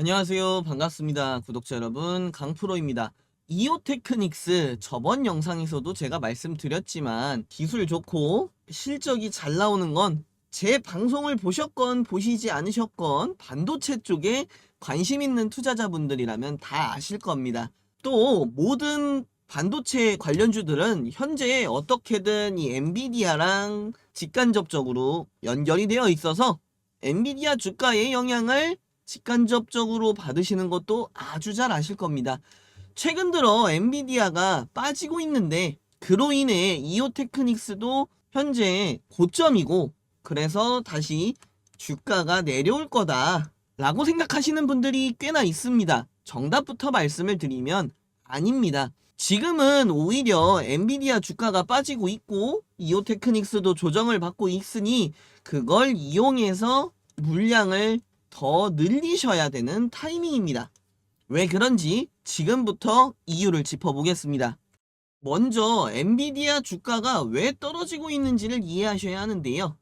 안녕하세요. 반갑습니다. 구독자 여러분, 강프로입니다. 이오테크닉스 저번 영상에서도 제가 말씀드렸지만 기술 좋고 실적이 잘 나오는 건 제 방송을 보셨건 보시지 않으셨건 반도체 쪽에 관심 있는 투자자분들이라면 다 아실 겁니다. 또 모든 반도체 관련주들은 현재 어떻게든 이 엔비디아랑 직간접적으로 연결이 되어 있어서 엔비디아 주가의 영향을 직간접적으로 받으시는 것도 아주 잘 아실 겁니다. 최근 들어 엔비디아가 빠지고 있는데 그로 인해 이오테크닉스도 현재 고점이고 그래서 다시 주가가 내려올 거다 라고 생각하시는 분들이 꽤나 있습니다. 정답부터 말씀을 드리면 아닙니다. 지금은 오히려 엔비디아 주가가 빠지고 있고 이오테크닉스도 조정을 받고 있으니 그걸 이용해서 물량을 더 늘리셔야 되는 타이밍입니다. 왜 그런지 지금부터 이유를 짚어보겠습니다. 먼저 엔비디아 주가가 왜 떨어지고 있는지를 이해하셔야 하는데요.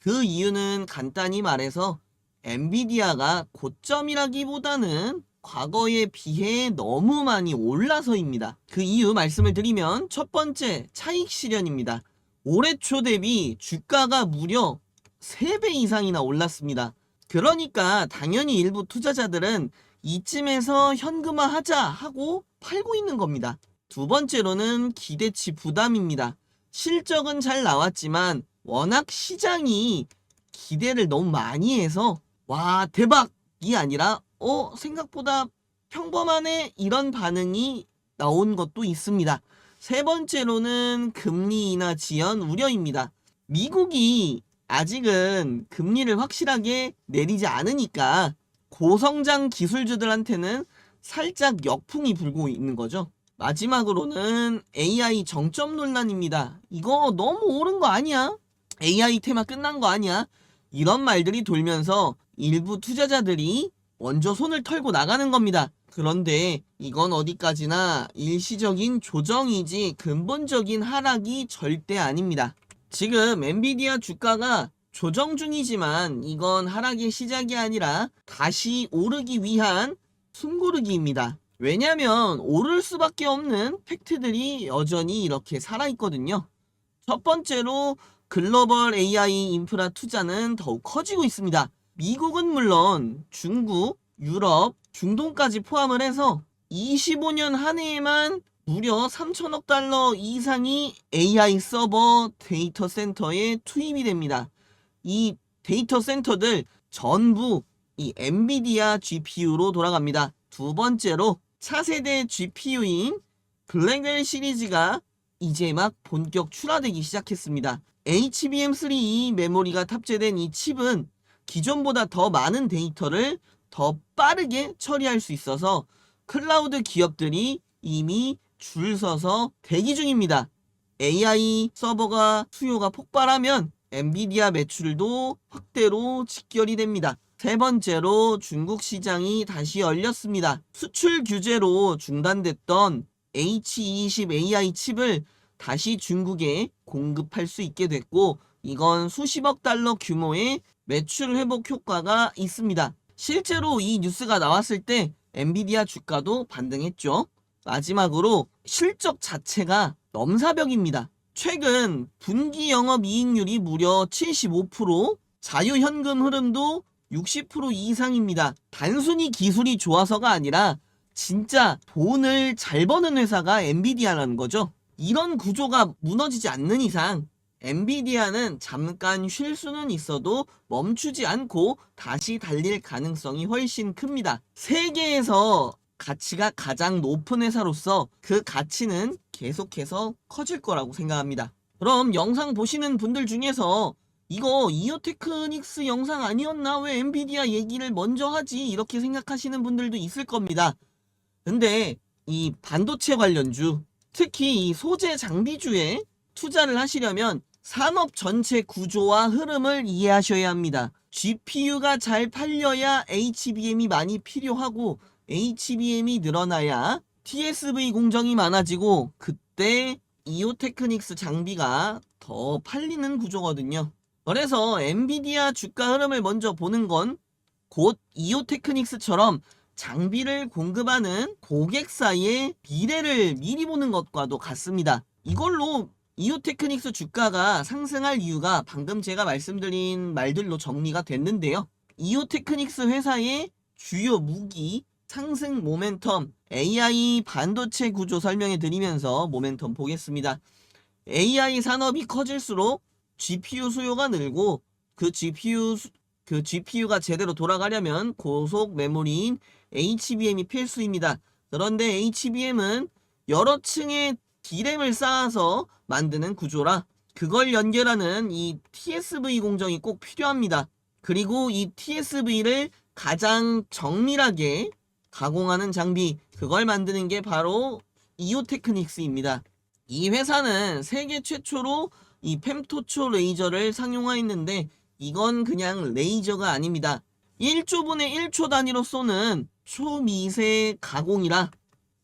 그 이유는 간단히 말해서 엔비디아가 고점이라기보다는 과거에 비해 너무 많이 올라서입니다. 그 이유 말씀을 드리면 첫 번째 차익 실현입니다. 올해 초 대비 주가가 무려 3배 이상이나 올랐습니다. 그러니까 당연히 일부 투자자들은 이쯤에서 현금화 하자 하고 팔고 있는 겁니다. 두 번째로는 기대치 부담입니다. 실적은 잘 나왔지만 워낙 시장이 기대를 너무 많이 해서 와 대박이 아니라 어 생각보다 평범하네 이런 반응이 나온 것도 있습니다. 세 번째로는 금리 인하 지연 우려입니다. 미국이 아직은 금리를 확실하게 내리지 않으니까 고성장 기술주들한테는 살짝 역풍이 불고 있는 거죠. 마지막으로는 AI 정점 논란입니다. 이거 너무 옳은 거 아니야? AI 테마 끝난 거 아니야? 이런 말들이 돌면서 일부 투자자들이 먼저 손을 털고 나가는 겁니다. 그런데 이건 어디까지나 일시적인 조정이지 근본적인 하락이 절대 아닙니다. 지금 엔비디아 주가가 조정 중이지만 이건 하락의 시작이 아니라 다시 오르기 위한 숨고르기입니다. 왜냐면 오를 수밖에 없는 팩트들이 여전히 이렇게 살아있거든요. 첫 번째로 글로벌 AI 인프라 투자는 더욱 커지고 있습니다. 미국은 물론 중국, 유럽, 중동까지 포함을 해서 25년 한 해에만 무려 3천억 달러 이상이 AI 서버 데이터 센터에 투입이 됩니다. 이 데이터 센터들 전부 이 엔비디아 GPU로 돌아갑니다. 두 번째로 차세대 GPU인 블랙웰 시리즈가 이제 막 본격 출하되기 시작했습니다. HBM3E 메모리가 탑재된 이 칩은 기존보다 더 많은 데이터를 더 빠르게 처리할 수 있어서 클라우드 기업들이 이미 줄 서서 대기 중입니다. AI 서버가 수요가 폭발하면 엔비디아 매출도 확대로 직결이 됩니다. 세 번째로 중국 시장이 다시 열렸습니다. 수출 규제로 중단됐던 H20 AI 칩을 다시 중국에 공급할 수 있게 됐고 이건 수십억 달러 규모의 매출 회복 효과가 있습니다. 실제로 이 뉴스가 나왔을 때 엔비디아 주가도 반등했죠. 마지막으로 실적 자체가 넘사벽입니다. 최근 분기 영업 이익률이 무려 75%, 자유 현금 흐름도 60% 이상입니다. 단순히 기술이 좋아서가 아니라 진짜 돈을 잘 버는 회사가 엔비디아라는 거죠. 이런 구조가 무너지지 않는 이상 엔비디아는 잠깐 쉴 수는 있어도 멈추지 않고 다시 달릴 가능성이 훨씬 큽니다. 세계에서 가치가 가장 높은 회사로서 그 가치는 계속해서 커질 거라고 생각합니다. 그럼 영상 보시는 분들 중에서 이거 이오테크닉스 영상 아니었나? 왜 엔비디아 얘기를 먼저 하지? 이렇게 생각하시는 분들도 있을 겁니다. 근데 이 반도체 관련주, 특히 이 소재 장비주에 투자를 하시려면 산업 전체 구조와 흐름을 이해하셔야 합니다. GPU가 잘 팔려야 HBM이 많이 필요하고 HBM이 늘어나야 TSV 공정이 많아지고 그때 이오테크닉스 장비가 더 팔리는 구조거든요. 그래서 엔비디아 주가 흐름을 먼저 보는 건 곧 이오테크닉스처럼 장비를 공급하는 고객사의 미래를 미리 보는 것과도 같습니다. 이걸로 이오테크닉스 주가가 상승할 이유가 방금 제가 말씀드린 말들로 정리가 됐는데요. 이오테크닉스 회사의 주요 무기, 상승 모멘텀, AI 반도체 구조 설명해 드리면서 모멘텀 보겠습니다. AI 산업이 커질수록 GPU 수요가 늘고 그 GPU 수- 그 GPU가 제대로 돌아가려면 고속 메모리인 HBM이 필수입니다. 그런데 HBM은 여러 층의 D램을 쌓아서 만드는 구조라 그걸 연결하는 이 TSV 공정이 꼭 필요합니다. 그리고 이 TSV를 가장 정밀하게 가공하는 장비 그걸 만드는 게 바로 이오테크닉스입니다. 이 회사는 세계 최초로 이 fem토초 레이저를 상용화했는데 이건 그냥 레이저가 아닙니다. 1조분의 1초 단위로 쏘는 초미세 가공이라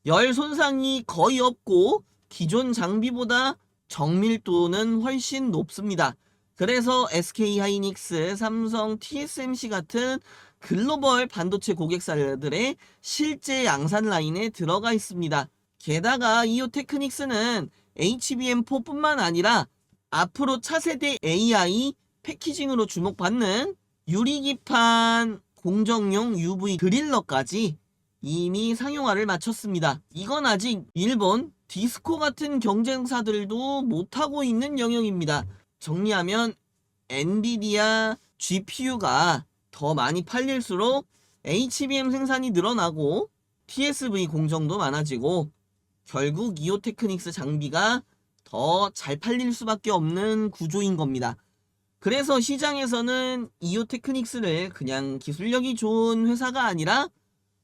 열 손상이 거의 없고 기존 장비보다 정밀도는 훨씬 높습니다. 그래서 SK 하이닉스, 삼성, TSMC 같은 글로벌 반도체 고객사들의 실제 양산 라인에 들어가 있습니다. 게다가 이오 테크닉스는 HBM4뿐만 아니라 앞으로 차세대 AI 패키징으로 주목받는 유리기판 공정용 UV 드릴러까지 이미 상용화를 마쳤습니다. 이건 아직 일본 디스코 같은 경쟁사들도 못하고 있는 영역입니다. 정리하면 엔비디아 GPU가 더 많이 팔릴수록 HBM 생산이 늘어나고 TSV 공정도 많아지고 결국 이오테크닉스 장비가 더 잘 팔릴 수밖에 없는 구조인 겁니다. 그래서 시장에서는 이오테크닉스를 그냥 기술력이 좋은 회사가 아니라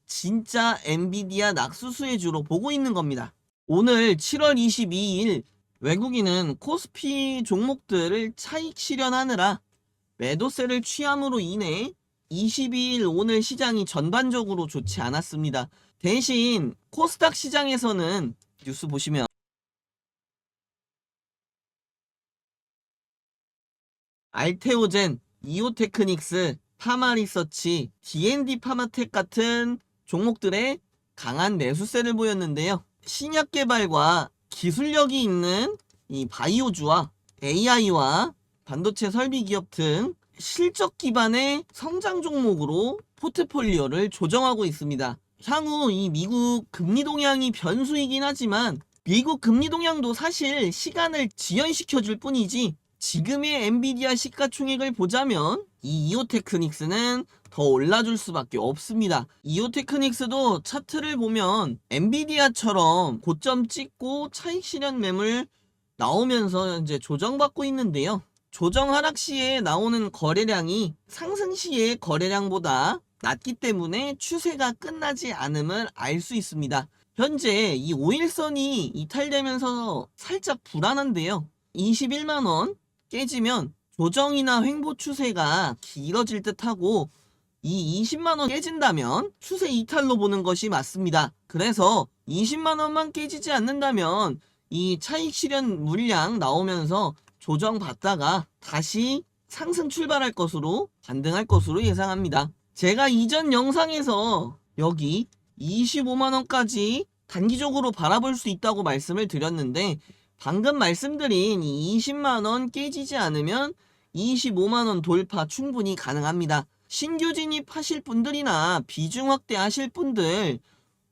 진짜 엔비디아 낙수수혜주로 보고 있는 겁니다. 오늘 7월 22일 외국인은 코스피 종목들을 차익 실현하느라 매도세를 취함으로 인해 22일 오늘 시장이 전반적으로 좋지 않았습니다. 대신 코스닥 시장에서는 뉴스 보시면 알테오젠, 이오테크닉스, 파마리서치, D&D 파마텍 같은 종목들의 강한 매수세를 보였는데요. 신약 개발과 기술력이 있는 이 바이오주와 AI와 반도체 설비 기업 등 실적 기반의 성장 종목으로 포트폴리오를 조정하고 있습니다. 향후 이 미국 금리 동향이 변수이긴 하지만 미국 금리 동향도 사실 시간을 지연시켜 줄 뿐이지 지금의 엔비디아 시가총액을 보자면 이 이오테크닉스는 더 올라줄 수밖에 없습니다. 이오테크닉스도 차트를 보면 엔비디아처럼 고점 찍고 차익 실현 매물 나오면서 이제 조정받고 있는데요. 조정 하락 시에 나오는 거래량이 상승 시의 거래량보다 낮기 때문에 추세가 끝나지 않음을 알 수 있습니다. 현재 이 5일선이 이탈되면서 살짝 불안한데요. 21만원 깨지면 조정이나 횡보 추세가 길어질 듯하고 이 20만원 깨진다면 추세 이탈로 보는 것이 맞습니다. 그래서 20만원만 깨지지 않는다면 이 차익 실현 물량 나오면서 조정받다가 다시 상승 출발할 것으로 반등할 것으로 예상합니다. 제가 이전 영상에서 여기 25만원까지 단기적으로 바라볼 수 있다고 말씀을 드렸는데 방금 말씀드린 이 20만원 깨지지 않으면 25만원 돌파 충분히 가능합니다. 신규 진입하실 분들이나 비중 확대하실 분들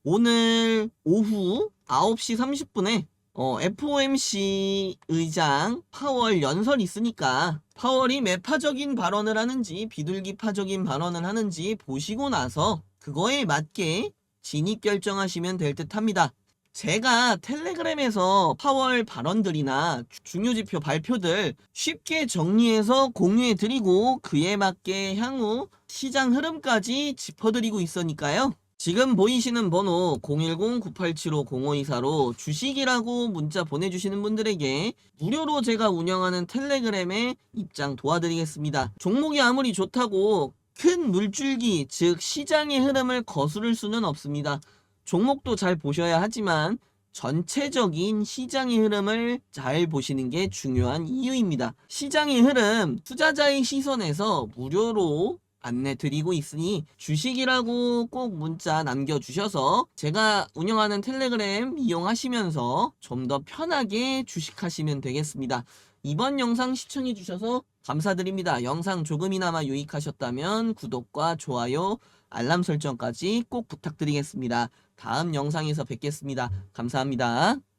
오늘 오후 9시 30분에 어, FOMC 의장 파월 연설 있으니까 파월이 매파적인 발언을 하는지 비둘기파적인 발언을 하는지 보시고 나서 그거에 맞게 진입 결정하시면 될 듯 합니다. 제가 텔레그램에서 파월 발언들이나 주- 중요 지표 발표들 쉽게 정리해서 공유해 드리고 그에 맞게 향후 시장 흐름까지 짚어 드리고 있으니까요. 지금 보이시는 번호 010-9875-0524로 주식이라고 문자 보내주시는 분들에게 무료로 제가 운영하는 텔레그램에 입장 도와드리겠습니다. 종목이 아무리 좋다고 큰 물줄기, 즉 시장의 흐름을 거스를 수는 없습니다. 종목도 잘 보셔야 하지만 전체적인 시장의 흐름을 잘 보시는 게 중요한 이유입니다. 시장의 흐름, 투자자의 시선에서 무료로 안내 드리고 있으니 주식이라고 꼭 문자 남겨주셔서 제가 운영하는 텔레그램 이용하시면서 좀 더 편하게 주식하시면 되겠습니다. 이번 영상 시청해주셔서 감사드립니다. 영상 조금이나마 유익하셨다면 구독과 좋아요, 알람 설정까지 꼭 부탁드리겠습니다. 다음 영상에서 뵙겠습니다. 감사합니다.